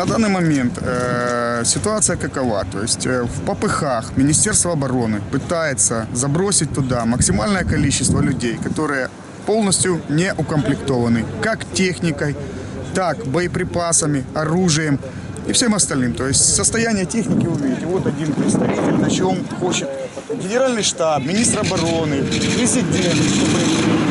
На данный момент э, ситуация какова? То есть э, в попыхах Министерство обороны пытается забросить туда максимальное количество людей, которые полностью не укомплектованы как техникой, так боеприпасами, оружием и всем остальным. То есть состояние техники вы видите. Вот один представитель, на чем хочет генеральный штаб, министр обороны, президент, чтобы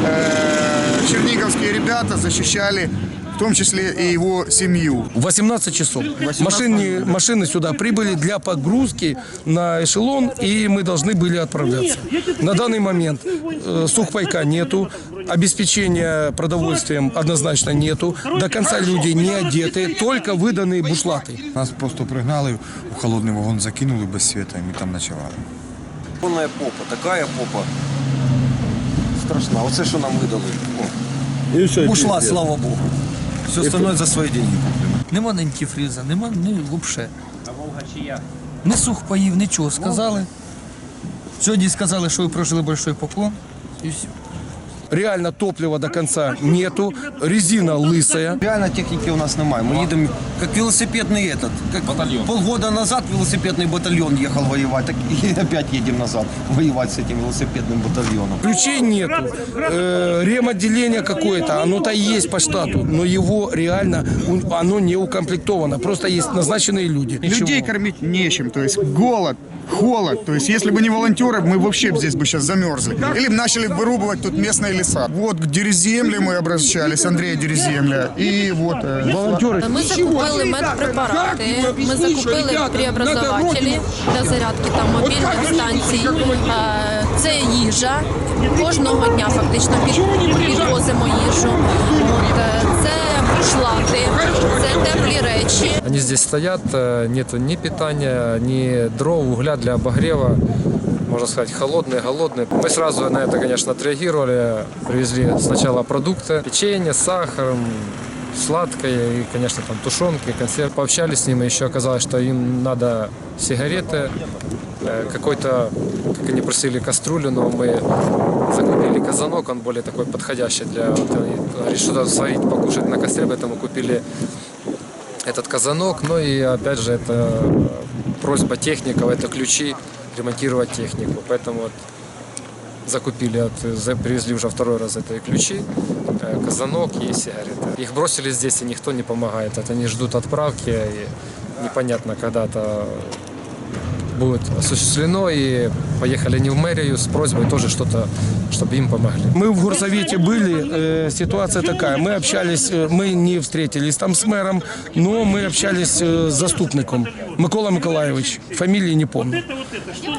э, черниговские ребята защищали в том числе и его семью. 18 часов. Машины, машины сюда прибыли для погрузки на эшелон, и мы должны были отправляться. На данный момент э, сухпайка нету, обеспечения продовольствием однозначно нету, до конца люди не одеты, только выданные бушлаты. Нас просто пригнали, в холодний вагон закинули без світа, і ми там ночували. Повна попа, така попа. Страшна. Оце що нам видали. О. Ушла, слава Богу. Все остальное за свої деньги куплено. Нема антифриза, нема ні взагалі. А Волга чия? Ні сухпаїв, нічого сказали. Сьогодні сказали, що ви прожили большой поклон. І все. Реально топлива до конца нету, резина лысая. Реально техніки у нас немає. Ми їдемо як велосипедний этот. Как батальон. Полгода назад велосипедний батальйон їхав воювати, так і опять їдемо назад воювати з цим велосипедним батальйоном. Ключей нету, э, ремотделение какое-то, оно-то есть по штату, но его реально, у- оно не укомплектовано, просто есть назначенные люди. Людей кормить нечем, то есть голод, холод. То есть если бы не волонтеры, мы вообще бы здесь бы сейчас замерзли. Или бы начали вырубывать тут местные леса. Вот к Дереземле мы обращались, Андрея Дереземля. И вот э, волонтеры. Ми закупили медпрепарати, ми закупили преобразователі для зарядки там мобільних станцій. Е, Це їжа. Кожного дня фактично під- підвозимо їжу. От, е, Це бушлати, це теплі речі. Они здесь стоят, э, нету ни питания, ни дров, угля для обогрева. Можно сказать, холодные, голодные. Мы сразу на это, конечно, отреагировали. Привезли сначала продукты, печенье с сахаром, сладкое и, конечно, там тушенки, консерв. Пообщались с ними, еще оказалось, что им надо сигареты, э, какой-то, как они просили, кастрюлю, но мы закупили казанок, он более такой подходящий для... Что-то сварить, покушать на костре, поэтому купили этот казанок. Ну и опять же, это просьба техников, это ключи ремонтировать технику. Поэтому вот закупили, от, привезли уже второй раз это и ключи, э, казанок и сигареты. Их бросили здесь, и никто не помогает. Это они ждут отправки, и непонятно, когда это будет осуществлено, и поехали они в мэрию с просьбой тоже что-то, чтобы им помогли. Мы в горсовете были, э, ситуация такая, мы общались, э, мы не встретились там с мэром, но мы общались э, с заступником Микола Николаевич, фамилии не помню.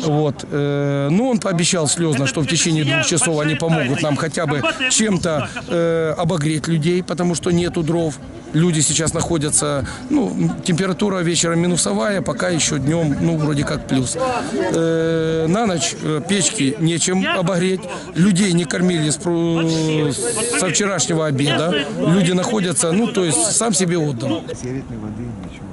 Вот. э, ну, он пообещал слезно, что в течение двух часов они помогут нам хотя бы чем-то э, обогреть людей, потому что нету дров. Люди сейчас находятся, ну, температура вечером минусовая, пока еще днем, ну, вроде как плюс. Э, на ночь э, печки нечем обогреть, людей не кормили с, со вчерашнего обеда, люди находятся, ну, то есть сам себе отдал. Сигаретної води, нічого.